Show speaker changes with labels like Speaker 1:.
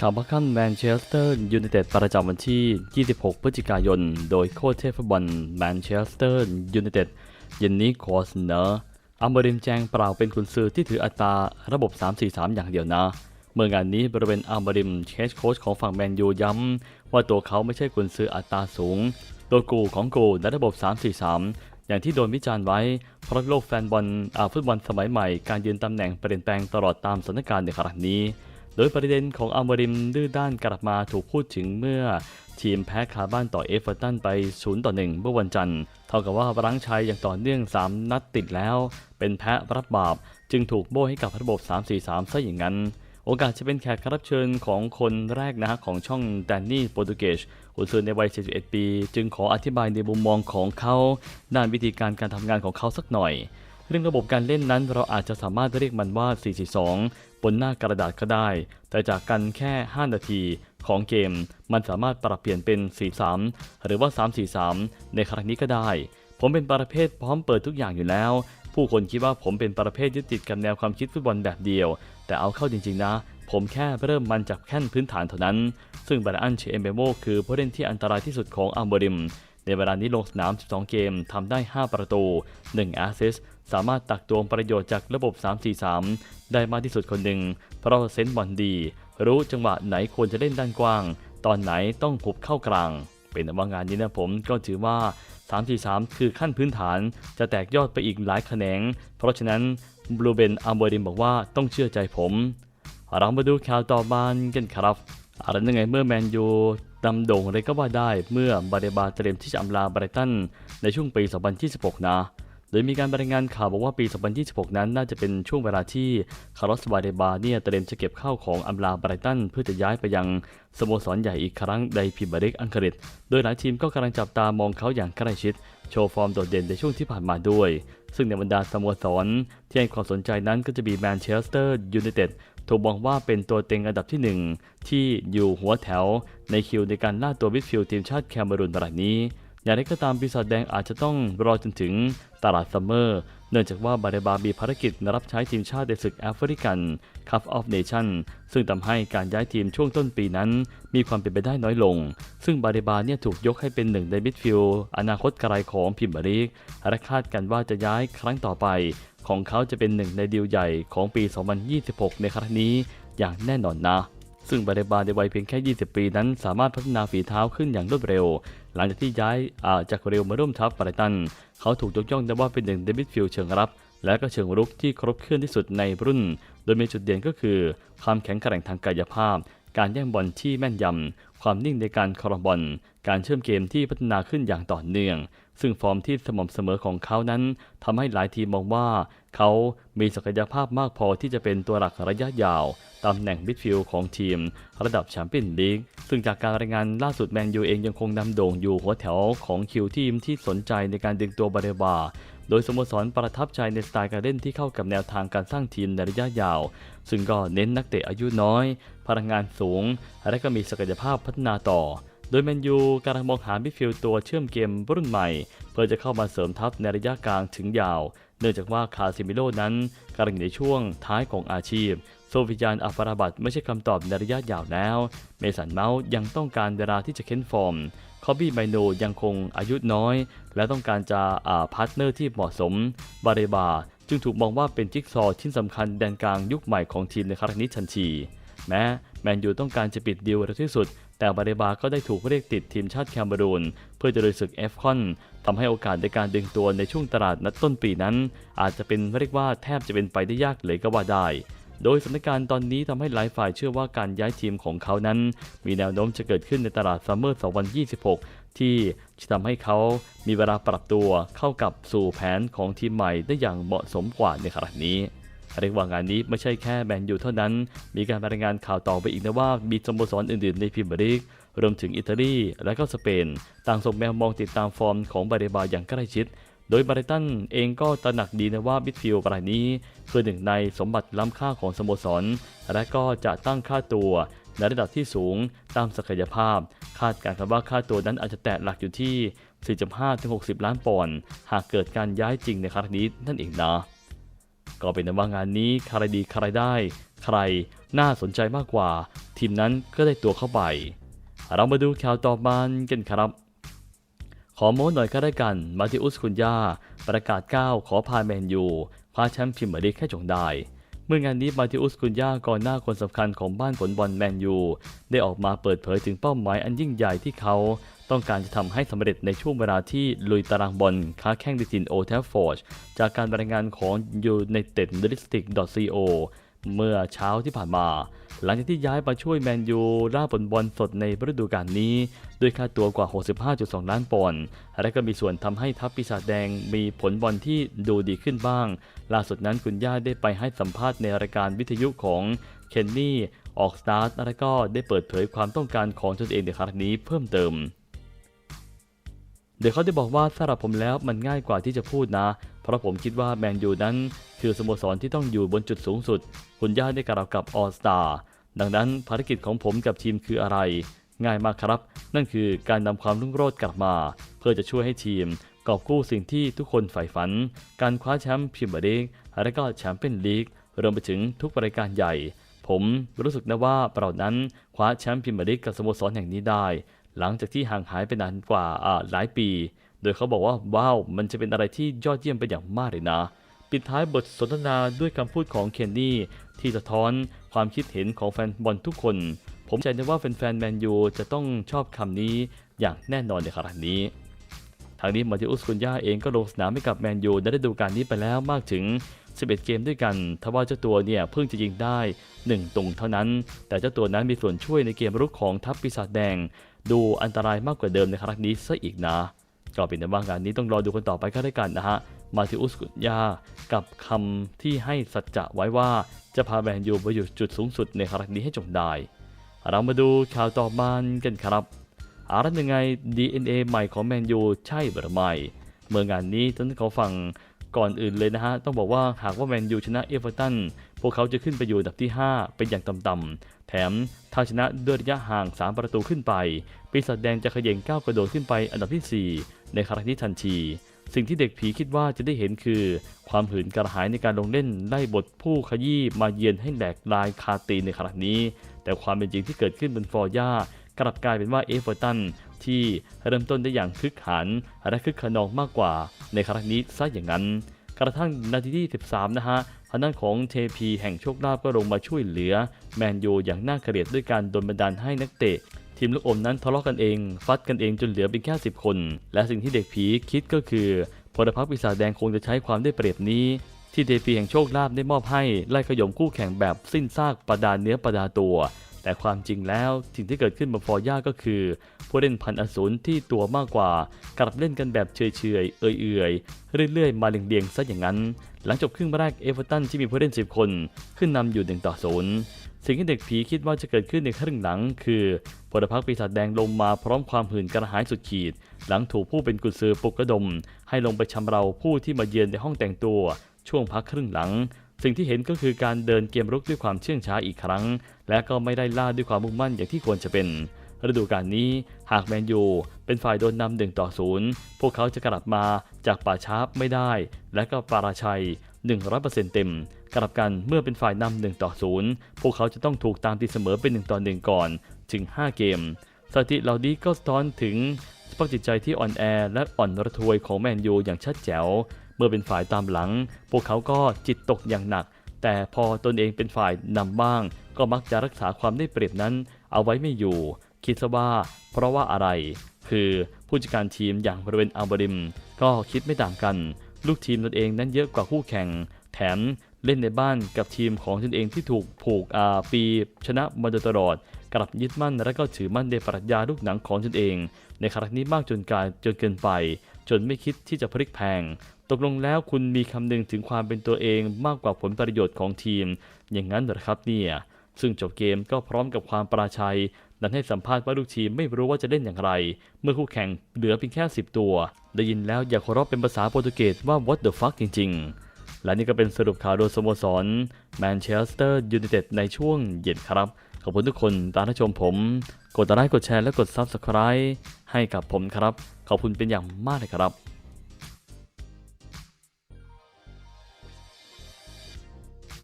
Speaker 1: ข่าวพักค่ำแมนเชสเตอร์ยูไนเต็ดประจำวันที่ 26 พฤศจิกายน โดยโค้ชเทพฟุตบอลแมนเชสเตอร์ยูไนเต็ดเย็นนี้ขอเสนออัมเบริมแจงเปล่าเป็นกุนซื้อที่ถืออัตราระบบ 3-4-3 อย่างเดียวนะ เมื่องานนี้บริเวณอัมเบริมเชสโค้ชของฝั่งแมนยูย้ำว่าตัวเขาไม่ใช่กุนซื้ออัตราสูง ตัวกูของกูในระบบ 3-4-3 อย่างที่โดนวิจารณ์ไว้ เพราะโลกแฟนบอลอาฟุตบอลสมัยใหม่การยืนตำแหน่งเปลี่ยนแปลงตลอดตามสถานการณ์ในขณะนี้ โดยประเด็นของอัลเบริมดื้อด้านกลับมาถูกพูดถึงเมื่อทีมแพ้คาบ้านต่อเอฟเวอร์ตันไป 0 ต่อ 1 เมื่อวันจันทร์ เท่ากับว่ารั้งชัยอย่างต่อเนื่อง 3 นัดติดแล้ว เป็นแพ้รับบาป จึงถูกโบยให้กับระบบ 3-4-3 ซะอย่างนั้น โอกาสจะเป็นแขกรับเชิญของคนแรกนะฮะของช่องแดนนี่โปรตุเกสอุนซือในวัย41ปี จึงขออธิบายในมุมมองของเขา ด้านวิธีการการทำงานของเขาสักหน่อย เรื่องระบบการเล่นนั้นเราอาจจะสามารถเรียกมันว่า 442 บนหน้ากระดาษก็ได้ แต่จากกันแค่ 5 นาทีของเกม มันสามารถปรับเปลี่ยนเป็น 43 หรือว่า 343 ในครั้งนี้ก็ได้ ผมเป็นประเภทพร้อมเปิดทุกอย่างอยู่แล้ว ผู้คนคิดว่าผมเป็นประเภทยึดติดกับแนวความคิดฟุตบอลแบบเดียว แต่เอาเข้าจริงๆนะ ผมแค่เริ่มมันจากแค่นพื้นฐานเท่านั้น ซึ่งบรอันเชเอมเบโมคือผู้เล่นที่อันตรายที่สุดของอัมเบริมในเวลานี้ลงสนาม 12 เกม ทำได้ 5 ประตู 1 แอสซิสต์ สามารถตักตวงประโยชน์จากระบบ 3-4-3 ได้มากที่สุดคนหนึ่ง เพราะเซนส์บอลดี รู้จังหวะไหนควรจะเล่นด้านกว้าง ตอนไหนต้องหุบเข้ากลาง เป็นว่างานนี้นะผมก็ถือว่า 3-4-3 คือขั้นพื้นฐานจะแตกยอดไปอีกหลายแขนง เพราะฉะนั้นบลูเบนอัมเบอริมบอกว่าต้องเชื่อใจผมเรามาดูข่าวต่อมากันครับอะไรยังไงเมื่อแมนยูดำโด่งเลยก็ว่าได้เมื่อบาเดบาเตรียมที่จะอำลาไบรตันในช่วงปี 2026 นะ โดยมีการรายงานข่าวบอกว่าปี 2026 นั้นน่าจะเป็นช่วงเวลาที่คาร์ลสบาเดบาเนี่ยเตรียมจะเก็บข้าวของอำลาไบรตันเพื่อจะย้ายไปยังสโมสรใหญ่อีกครั้งในพรีเมียร์ลีกอังกฤษ โดยหลายทีมก็กำลังจับตามองเขาอย่างใกล้ชิด โชว์ฟอร์มโดดเด่นในช่วงที่ผ่านมาด้วย ซึ่งในบรรดาสโมสรที่ให้ความสนใจนั้นก็จะมีแมนเชสเตอร์ยูไนเต็ดถูกมองว่าเป็นตัวเต็งอันดับที่ 1 ที่อยู่หัวแถวในคิวในการล่าตัววิดฟิลด์ทีมชาติแคเมรูนรายนี้ อย่างไรก็ตามปีศาจแดงอาจจะต้องรอจนถึง ตลาดซัมเมอร์เนื่องจากว่าบาเรบามีภารกิจรับใช้ทีมชาติในศึกแอฟริกันคัพออฟเนชั่นซึ่งทำให้การย้ายทีมช่วงต้นปีนั้น มีความเป็นไปได้น้อยลง ซึ่งบาเรบาเนี่ยถูกยกให้เป็นหนึ่งในมิดฟิลด์อนาคตไกลของพิมพ์ลีกและคาดกันว่าจะย้ายครั้งต่อไป ของเขาจะเป็นหนึ่งในดีลใหญ่ของปี 2026 ในครั้งนี้อย่างแน่นอนนะ ซึ่งบาเดบาในวัยเพียงแค่ 20 ปีนั้นสามารถพัฒนาฝีเท้าขึ้นอย่างรวดเร็ว หลังจากที่ย้ายาจากเรลมาร่วมทัพบาร์ตัน เขาถูกยกย่องได้ว่าเป็นหนึ่งในมิดฟิลเชิงรับ และก็เชิงรุกที่ครบเครื่องที่สุดในรุ่น โดยมีจุดเด่นก็คือ ความแข็งแกร่งทางกายภาพ การแย่งบอลที่แม่นยำ ความนิ่งในการครองบอล การเชื่อมเกมที่พัฒนาขึ้นอย่างต่อเนื่อง ซึ่งฟอร์มที่สม่ำเสมอของเขานั้นทำให้หลายทีมมองว่า เขามีศักยภาพมากพอที่จะเป็นตัวหลักระยะยาวตำแหน่งมิดฟิลด์ของทีม ระดับแชมเปี้ยนลีก ซึ่งจากการรายงานล่าสุดแมนยูเองยังคงนำโด่งอยู่หัวแถวของคิวทีมที่สนใจในการดึงตัวบาเรบา โดยสโมสรประทับใจในสไตล์การเล่นที่เข้ากับแนวทางการสร้างทีมในระยะยาว ซึ่งก็เน้นนักเตะอายุน้อย พลังงานสูง และก็มีศักยภาพพัฒนาต่อ โดยแมนยูกำลังมองหามิดฟิลด์ตัวเชื่อมเกมรุ่นใหม่ เพื่อจะเข้ามาเสริมทัพในระยะกลางถึงยาว เนื่องจากว่าคาซิมิโลนั้นกำลังอยู่ในช่วงท้ายของอาชีพโซฟิยานอัฟาราบัตไม่ใช่คำตอบในระยะยาวแล้ว เมสันเมาส์ยังต้องการเวลาที่จะเค้นฟอร์มคอบบี้ไมโนยังคงอายุน้อย และต้องการจะอ่าพาร์ทเนอร์ที่เหมาะสม บาเรบา จึงถูกมองว่าเป็นจิ๊กซอว์ชิ้นสำคัญแดนกลางยุคใหม่ของทีมในครั้งนี้ทันที แม้แมนยูต้องการจะปิดดีลเร็วที่สุด แต่บาเรบาก็ได้ถูกเรียกติดทีมชาติแคมเบรูน เพื่อจะลุยศึกเอฟคอนทำให้โอกาสในการดึงตัวในช่วงตลาดนัดต้นปีนั้น อาจจะเป็นเรียกว่าแทบจะเป็นไปได้ยากเลยก็ว่าได้ โดยสถานการณ์ตอนนี้ทำให้หลายฝ่ายเชื่อว่าการย้ายทีมของเขานั้น มีแนวโน้มจะเกิดขึ้นในตลาดซัมเมอร์ 2026 ที่จะทำให้เขามีเวลาปรับตัวเข้ากับสู่แผนของทีมใหม่ได้อย่างเหมาะสมกว่าในขณะนี้ เรียกว่างานนี้ไม่ใช่แค่แมนยูเท่านั้น มีการรายงานข่าวต่อไปอีกนะว่ามีสโมสรอื่นๆในพรีเมียร์ลีกรวมถึงอิตาลีและก็สเปน ต่างส่งแมวมองติดตามฟอร์มของบาเรบาอย่างใกล้ชิด โดยบาริตันเองก็ตระหนักดีนะว่ามิดฟิลด์รายนี้คือหนึ่งในสมบัติล้ำค่าของสโมสร และก็จะตั้งค่าตัวในระดับที่สูงตามศักยภาพ คาดการณ์ว่าค่าตัวนั้นอาจจะแตะหลักอยู่ที่ 4.5-60 ล้านปอนด์หากเกิดการย้ายจริงในครั้งนี้นั่นเองนะ ก็เป็นว่างานนี้ใครดีใครได้ ใครน่าสนใจมากกว่า ทีมนั้นก็ได้ตัวเข้าไป เรามาดูข่าวต่อมากันครับ ขอโม้หน่อยก็ได้กัน มาติอุสคุนยาประกาศก้าวขอพาแมนยูคว้าแชมป์พรีเมียร์ลีกแค่จงได้ เมื่องานนี้มาติอุสคุนยาก่อนหน้าคนสำคัญของบ้านผลบอลแมนยูได้ออกมาเปิดเผยถึงเป้าหมายอันยิ่งใหญ่ที่เขา ต้องการจะทำให้สำเร็จในช่วงเวลาที่ลุยตารางบอลค้าแข่งดิจินโอเทฟฟอร์ดจากการรายงานของ United d i s t i c co เมื่อเช้าที่ผ่านมา หลังจากที่ย้ายมาช่วยแมนยูล่าผลบอลสดในฤดูกาลนี้ ด้วยค่าตัวกว่า 65.2 ล้านปอนด์และก็มีส่วนทำให้ทัพปีศาจแดงมีผลบอลที่ดูดีขึ้นบ้าง ล่าสุดนั้นคุณย่าได้ไปให้สัมภาษณ์ในรายการวิทยุของเคนนี่ออกสตาร์ทและก็ได้เปิดเผยความต้องการของตนเองในครั้งนี้เพิ่มเติม เดี๋ยวเขาได้บอกว่าสำหรับผมแล้วมันง่ายกว่าที่จะพูดนะ เพราะผมคิดว่าแมนยูนั้น คือสโมสรที่ต้องอยู่บนจุดสูงสุด คุณย่าได้กล่าวกับออสตาดังนั้นภารกิจของผมกับทีมคืออะไร ง่ายมากครับ นั่นคือการนำความรุ่งโรจน์กลับมา เพื่อจะช่วยให้ทีม กอบกู้สิ่งที่ทุกคนใฝ่ฝัน การคว้าแชมป์พรีเมียร์ลีกและก็แชมเปี้ยนลีกรวมไปถึงทุกรายการใหญ่ ผมรู้สึกนะว่าเรานั้นคว้าแชมป์พรีเมียร์ลีกกับสโมสรแห่งนี้ได้ หลังจากที่ห่างหายไปนานกว่าหลายปี โดยเขาบอกว่าว้าวมันจะเป็นอะไรที่ยอดเยี่ยมเป็นอย่างมากเลยนะ ปิดท้ายบทสนทนาด้วยคำพูดของเคนนี่ที่สะท้อนความคิดเห็นของแฟนบอลทุกคน ผมใจนะว่าแฟนๆแมนยูจะต้องชอบคำนี้อย่างแน่นอนในขณะนี้ทางนี้มาติอุสคุนยาเองก็ลงสนามให้กับแมนยูในฤดูกาลนี้ไปแล้วมากถึง 11 เกมด้วยกัน ทว่าเจ้าตัวเนี่ยเพิ่งจะยิงได้ 1ตรงเท่านั้น แต่เจ้าตัวนั้นมีส่วนช่วยในเกมรุกของทัพปีศาจแดง ดูอันตรายมากกว่าเดิมในครั้งนี้ซะอีกนะก็เป็นในว่างานนี้ต้องรอดูกันต่อไปก็ได้กันนะฮะ มาติอุสกุนยากับคำที่ให้สัจจะไว้ว่าจะพาแมนยูไปอยู่จุดสูงสุดในครั้งนี้ให้จงได้ เรามาดูข่าวต่อมากันครับอารันยังไง DNA ใหม่ของแมนยูใช่หรือไม่ เมื่องานนี้ท่านเขาฟังก่อนอื่นเลยนะฮะ ต้องบอกว่าหากว่าแมนยูชนะเอเวอร์ตันพวกเขาจะขึ้นไปอยู่อันดับที่ 5 เป็นอย่างต่ำๆ แถมถ้าชนะด้วยระยะห่าง 3 ประตูขึ้นไป ปีศาจแดงจะขย่งก้าวกระโดดขึ้นไปอันดับทีสี่ 4 ในครั้งนี้ทันที สิ่งที่เด็กผีคิดว่าจะได้เห็นคือ ความหืนกระหายในการลงเล่นไล่บทผู้ขยี้มาเยือนให้แหลกลายคาตีในครั้งนี้ แต่ความเป็นจริงที่เกิดขึ้นบนฟอร์ย่ากลับกลายเป็นว่าเอฟเวอร์ตันที่เริ่มต้นได้อย่างคึกขันและคึกขนองมากกว่าในครั้งนี้ซะอย่างนั้น กระทั่งนาทีที่ 13 นะฮะ ทางด้านของเทพีแห่งโชคลาภก็ลงมาช่วยเหลือ แมนยูอย่างน่าเกลียดด้วยการดนบันดาลให้นักเตะ ทีมลูกอมนั้นทะเลาะกันเอง ฟัดกันเองจนเหลือเพียงแค่10คน และสิ่งที่เด็กผีคิดก็คือพลพรรคปีศาจแดงคงจะใช้ความได้เปรียบนี้ที่เทพีแห่งโชคลาภได้มอบให้ไล่ขยมคู่แข่งแบบสิ้นซากประดาเนื้อประดาตัว แต่ความจริงแล้วสิ่งที่เกิดขึ้นบนฟอร์ย่าก็คือ ผู้เล่นพันอสูรที่ตัวมากกว่ากลับเล่นกันแบบเฉยๆเอื่อยๆ เรื่อยๆ มาเลียงๆซะอย่างนั้น หลังจบครึ่งแรกเอเวอร์ตันที่มีผู้เล่น 10 คน ขึ้นนำอยู่1ต่อ0สิ่งที่เด็กผีคิดว่าจะเกิดขึ้นในครึ่งหลัง คือพลพรรคปีศาจแดงลงมาพร้อมความหื่นกระหายสุดขีด หลังถูกผู้เป็นกุญซือปลุกกระดม ให้ลงไปชำเราผู้ที่มาเยือนในห้องแต่งตัว ช่วงพักครึ่งหลัง สิ่งที่เห็นก็คือการเดินเกมรุกด้วยความเชื่องช้าอีกครั้ง และก็ไม่ได้ล่าด้วยความมุ่งมั่นอย่างที่ควรจะเป็น ฤดูกาลนี้หากแมนยูเป็นฝ่ายโดนนำหนึ่งต่อศูนย์พวกเขาจะกลับมาจากป่าช้าไม่ได้ และก็ปาราชัย 100%เต็ม กลับกันเมื่อเป็นฝ่ายนำหนึ่งต่อศูนย์พวกเขาจะต้องถูกตามตีเสมอเป็น1ต่อ1ก่อนถึง 5 เกม สถิติเหล่านี้ก็สะท้อนถึงสภาพจิตใจที่อ่อนแอและอ่อนระทวยของแมนยูอย่างชัดแจ๋ว มื่อเป็นฝ่ายตามหลัง พวกเขาก็จิตตกอย่างหนัก แต่พอตนเองเป็นฝ่ายนำบ้าง ก็มักจะรักษาความได้เปรียบนั้น เอาไว้ไม่อยู่ คิดซะว่า เพราะว่าอะไร คือผู้จัดการทีมอย่างบริเวณอัลบริม ก็คิดไม่ต่างกัน ลูกทีมตนเองนั้นเยอะกว่าคู่แข่ง แถมเล่นในบ้านกับทีมของตนเองที่ถูกผูกอาปี ชนะมาโดยตลอด กลับยึดมั่นและก็ถือมั่นในปรัชญาลูกหนังของตนเอง ในครั้งนี้มากจนกายจนเกินไป จนไม่คิดที่จะพลิกแพง ตกลงแล้วคุณมีคำนึงถึงความเป็นตัวเองมากกว่าผลประโยชน์ของทีม อย่างนั้นเหรอครับเนี่ยซึ่งจบเกมก็พร้อมกับความปราชัยดันให้สัมภาษณ์ว่าลูกทีมไม่รู้ว่าจะเล่นอย่างไร เมื่อคู่แข่งเหลือเพียงแค่ 10 ตัว ได้ยินแล้วอยากขอรับเป็นภาษาโปรตุเกสว่า what the fuck จริง ๆ และนี่ก็เป็นสรุปข่าวโดยสโมสรแมนเชสเตอร์ยูไนเต็ดในช่วงเย็นครับ ขอบคุณทุกคนตามรับชมผม กดไลค์กดแชร์และกด Subscribe ให้กับผมครับ ขอบคุณเป็นอย่างมากเลยครับ